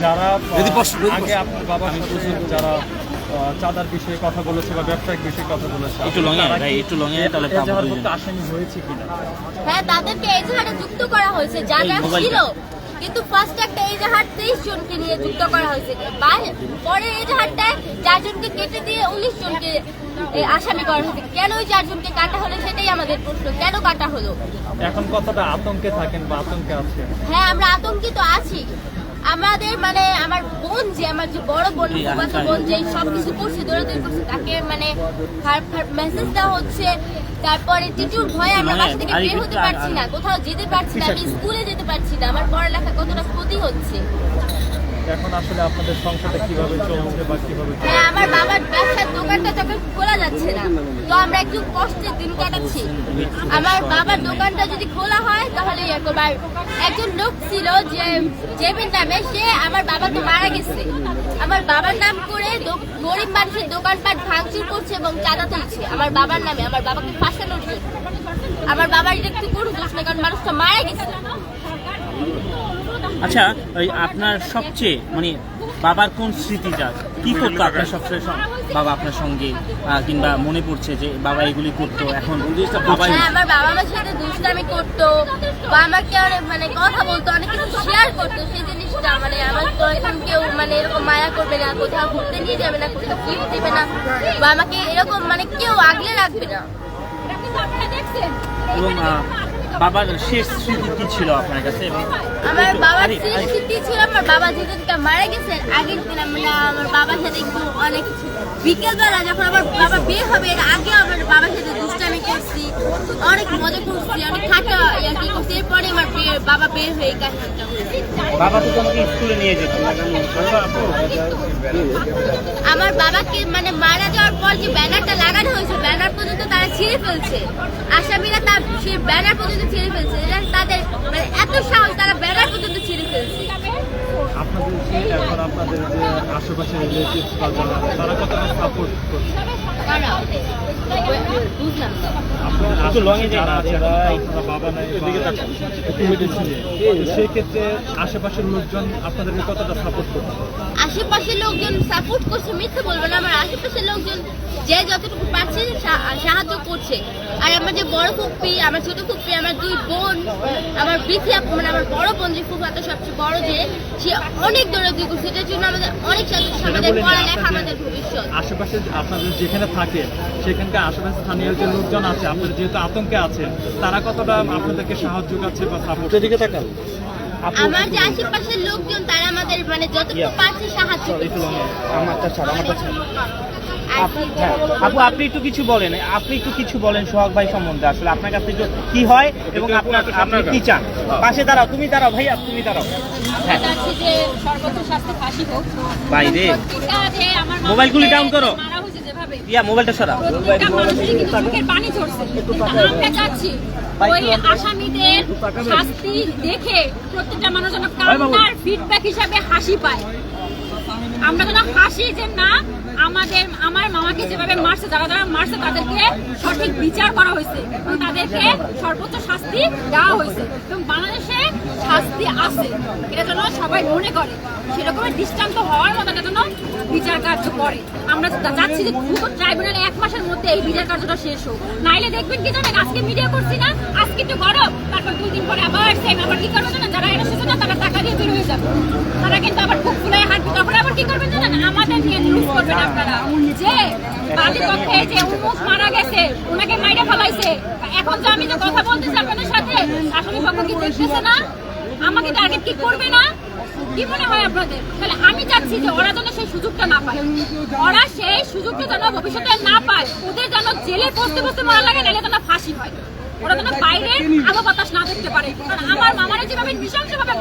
যারা আগে আপনার বাবার সাথে যারা চাঁদার বিষয়ে কথা বলেছে বা ব্যবসায়িক বিষয়ে কথা বলেছে একটু কি একটু তাহলে। করতে আসামি হয়েছে কিনা? হ্যাঁ তাদেরকে এজাহারে যুক্ত করা হয়েছে? যারা ছিল কিন্তু ফার্স্ট একটা এজাহার তেইশ জনকে নিয়ে যুক্ত করা হয়েছে। বা- পরের এজাহারটায় চারজনকে কেটে দিয়ে উনিশ জনকে আসামি করা হয়েছে। কেন ওই চারজনকে কাটা হলো সেটাই আমাদের প্রশ্ন। কেন কাটা হলো? এখন কতটা আতঙ্কে থাকেন বা আতঙ্কে আছেন? হ্যাঁ আমরা আতঙ্কিত আছি। আমাদের মানে আমার বোন যে আমার যে বড় বোন আহ্বান। বোন যে সব কিছু করছে দৌড়াদৌড়ি করছে তাকে মানে মেসেজ দেওয়া হচ্ছে। তারপরে টিটুর ভয়ে আমরা মানে বাসা থেকে বের হতে পারছি না কোথাও যেতে পারছি না আমি স্কুলে যেতে পারছি না আমার পড়ালেখা কতটা ক্ষতি হচ্ছে? এখন আসলে আপনাদের সংসারটা কীভাবে চলছে বা কীভাবে হ্যাঁ আমার বাবার ব্যবসার দোকানটা যখন খোলা যাচ্ছে না, তো আমরা একটু কষ্টের দিন কাটাচ্ছি। আমার বাবার দোকানটা যদি খোলা হয়, তাহলে একবার একজন লোক ছিল যে জেবিন নামে, সে আমার বাবা তো মারা গেছে। আমার বাবার নাম করে গরিব মানুষের দোকানপাট ভাঙচুর করছে এবং চাঁদা তুলছে আমার বাবার নামে, আমার বাবাকে ফাঁসানোর জন্য। আমার বাবার একটু কোনো দোষ নেই কারণ মানুষটা মারা গেছে। আচ্ছা ওই আপনার সবচেয়ে মানে বাবার কোন স্মৃতিটা কি করতো আপনার সবচেয়ে বাবা আপনার সঙ্গে কিংবা মনে পড়ছে যে বাবা এগুলি করতো এখন বাবা হ্যাঁ আমার বাবা আমার সাথে দুষ্টামি করতো বা আমাকে অনেক মানে কথা বলতো অনেক কিছু শেয়ার করতো সেই জিনিসটা মানে আমার তো এখন কেউ মানে এরকম মায়া করবে না কোথাও ঘুরতে নিয়ে যাবে না কোথাও গিফট দেবে না বা আমাকে এরকম মানে কেউ আগলে রাখবে না। এবং বাবার শেষ স্মৃতি কি ছিল আপনার কাছে? আমার বাবার শেষ স্মৃতি ছিল আমার বাবা যেদিনকে মারা গেছেন আগের দিন আমরা আমার বাবার সাথে একটু অনেক বিকেলবেলা যখন আমার বাবা বিয়ে হবে এর আগে আমার বাবার সাথে করছি। অনেক মজা করছি। অনেক ইয়া কি করছি? এরপরে আমার বাবা বের হয়ে এই কাহিনীটা বাবা তো তোমাকে স্কুলে নিয়ে যেত। আমার বাবাকে মানে মারা যাওয়ার পর যে ব্যানারটা লাগানো হয়েছে ব্যানার পর্যন্ত তারা ছিঁড়ে ফেলছে। আসামিরা তার সেই ব্যানার পর্যন্ত ছিঁড়ে ফেলছে। তাদের মানে এত সাহস তারা ব্যানার পর্যন্ত ছিঁড়ে ফেলছে। আপনাদের এখন আপনাদের যে আশেপাশে রিলেটিভস বা যারা তারা কতটা সাপোর্ট করছে? আশেপাশের লোকজন আপনাদেরকে কতটা সাপোর্ট করছে? আশেপাশের লোকজন সাপোর্ট করছে মিথ্যে বলব না আমার আশেপাশের লোকজন যে যতটুকু পারছে সাহায্য করছে। আর আমার যে বড় ফুপ্পি আমার ছোট ফুপ্পি আমার দুই বোন আমার বৃথি মানে আমার বড় বোন যে ফুফাতো সবচেয়ে বড় যে সে অনেক দৌড়াদৌড়ি করছে এটার জন্য আমাদের অনেক আমাদের পড়ালেখা আমাদের ভবিষ্যৎ। আশেপাশে আপনাদের যেখানে থাকে সেখানকার আশেপাশে স্থানীয় যে লোকজন আছে আপনার যেহেতু আতঙ্কে আছে তারা কতটা আপনাদেরকে সাহায্য করছে বা সাপোর্ট দিকে তাকান। আমার যে আশেপাশের লোকজন তারা আমাদের মানে যতটুকু পারছে সাহায্য করছে। আমারটা ছাড় আমারটা ছাড় আর আপ- হ্যাঁ, আপু আপনি একটু কিছু বলেন আপনি একটু কিছু বলেন সোহাগ ভাই সম্বন্ধে আসলে আপনার কাছে কি হয় এবং আপনার আপনি কি চান? পাশে দাঁড়াও তুমি দাঁড়াও ভাইয়া তুমি দাঁড়াও। চাচ্ছি যে সর্বোচ্চ শাস্তি ফাঁসি হোক। বাইরে মোবাইলগুলি ডাউন করো। ইয়া মোবাইলটা সরা। প্রত্যেকটা মানুষের কিন্তু চোখের পানি ঝরছে। আমরা চাচ্ছি ওই আসামিদের শাস্তি দেখে প্রত্যেকটা মানুষ যেন কান্নার ফিডব্যাক হিসাবে হাসি পায়। আমরা যেন হাসি যে না, আমাদের, আমার মামাকে যেভাবে মারছে, যারা যারা মারছে, তাদেরকে সঠিক বিচার করা হয়েছে এবং তাদেরকে সর্বোচ্চ শাস্তি দেওয়া হয়েছে। এবং বাংলাদেশে শাস্তি আছে। এটা যেন সবাই মনে করে। সেরকমের দৃষ্টান্ত হওয়ার মতো এটা যেন বিচার কার্য করে। আমরা চাচ্ছি যে দ্রুত ট্রাইব্যুনালে এক মাসের মধ্যে এই বিচার কার্যটা শেষ হোক। নাইলে দেখবেন কি জানেন, আজকে মিডিয়া করছি না, আজকে একটু গরম, তারপর দুই দিন পরে আবার সেম আবার কি করবে জানেন, যারা এটা সেজন্য তারা টাকা দিয়ে বের হয়ে যাবে। তারা কিন্তু আবার কি করবেন জানেন? আমাদের নিয়ে করবেন আপনারা। যে বাদী পক্ষে যে উমুক মারা গেছে ওনাকে মাইরে ফেলাইছে। এখন যে আমি যে কথা বলতেছি আপনাদের সাথে, আসলে পক্ষ কি দেখতেছে না? আমাকে টার্গেট কি করবে না? কি মনে হয় আপনাদের? তাহলে আমি চাচ্ছি যে ওরা যেন সেই সুযোগটা না পায়। ওরা সেই সুযোগটা যেন ভবিষ্যতে না পায়। ওদের যেন জেলে বসতে বসতে মারা লাগে, নাহলে যেন ফাঁসি হয়। ওরা যেন বাইরে আলো বাতাস না দেখতে পারে। কারণ আমার মামারা যেভাবে নৃশংসভাবে